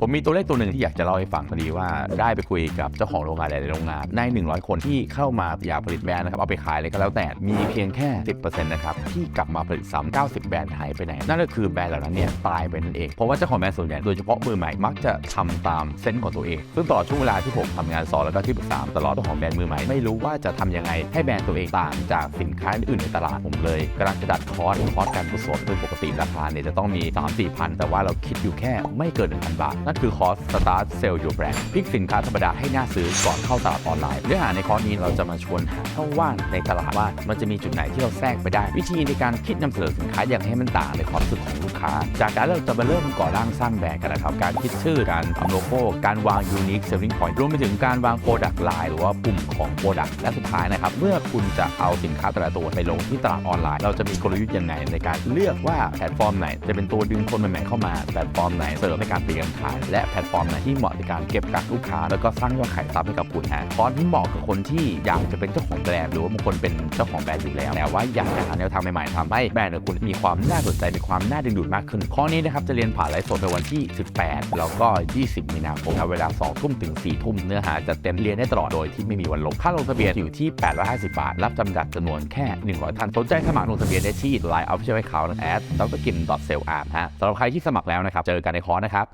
ผมมีตัวเลขตัวหนึ่งที่อยากจะเล่าให้ฟังพอดีว่าได้ไปคุยกับเจ้าของโรงงานหลาย ๆ โรงงาน ใน 100 คนที่เข้ามาอยากผลิตแบรนด์นะครับเอาไปขายเลยก็แล้วแต่มีเพียงแค่ 10%นะครับที่กลับมาผลิตซ้ำ90 แบรนด์หายไปไหน นั่นก็คือแบรนด์เหล่านั้นเนี่ยตายไปนั่นเองเพราะว่าเจ้าของแบรนด์ส่วนใหญ่โดยเฉพาะมือใหม่มักจะทำตามเส้นของตัวเองซึ่งตลอดช่วงเวลาที่ผมทำงานสอนแล้วก็ที่ปรึกษาตลอดเจ้าของแบรนด์มือใหม่ไม่รู้ว่าจะทำยังไงให้แบรนด์ตัวเองต่างจากสินค้าอื่นในตลาดผมเลยกำลังจะดัดคอร์สคอร์สการกุศลซึ่งปกติราคาเนี่ยจะต้องมี3 4พันแต่ว่าเราคิดอยู่แค่ไม่เกิน1,000บาทนั่นคือคอร์ส Start Sell Your Brand พลิกสินค้าธรรมดาให้น่าซื้อก่อนเข้าตลาดออนไลน์ เนื้อหาในคอร์สนี้เราจะมาชวนหาช่องว่างในตลาดว่า มันจะมีจุดไหนที่เราแทรกไปได้ วิธีในการคิดนำเสนอสินค้าอย่างให้มันต่างในความรู้สึกของลูกค้า จากนั้นเราจะมาเริ่มก่อร่างสร้างแบรนด์กันนะครับ การคิดชื่อ การทำโลโก้ การวาง unique selling point รวมไปถึงการวาง product line หรือว่าปุ่มของ product และสุดท้ายนะครับ เมื่อคุณจะเอาสินค้าแต่ละตัวไปลงที่ตลาดออนไลน์ เราจะมีกลยุทธ์ยังไงในการเลือกว่าแพลตฟอร์มไหน จะเป็นตัวดึงคนใหม่ๆเข้ามา แพลตฟอร์มไหนเสริมในการเปลี่ยนขายและแพลตฟอร์มไหนที่เหมาะในการเก็บกักลูกค้า แล้วก็สร้างยอดขายซ้ำให้กับคุณฮะคอร์สที่เหมาะกับคนที่อยากจะเป็นเจ้าของแบรนด์หรือว่าบางคนเป็นเจ้าของแบรนด์อยู่แล้วแต่ว่าอยากจะหาแนวทางใหม่ๆทำให้แบรนด์ของคุณมีความน่าสนใจมีความน่าดึงดูดมากขึ้นข้อนี้นะครับจะเรียนผ่านไลฟ์สดในวันที่ 18 แล้วก็ 20 มีนาคมเวลา 2 ทุ่มถึง 4 ทุ่มเนื้อหาจะเต็มเรียนได้ตลอดโดยที่ไม่มีวันลงค่าลงทะเบียนอยู่ที่ 850 บาท รับจำกัดจำนวนแค่ 100 ท่านสนใจสมัครลงทะเบียนได้ที่ Line Official Account แอดดรกิน .sale อาร์ฮะสำหรับใครที่สมัครแล้วนะครับ เจอกันในคอร์สนะครับ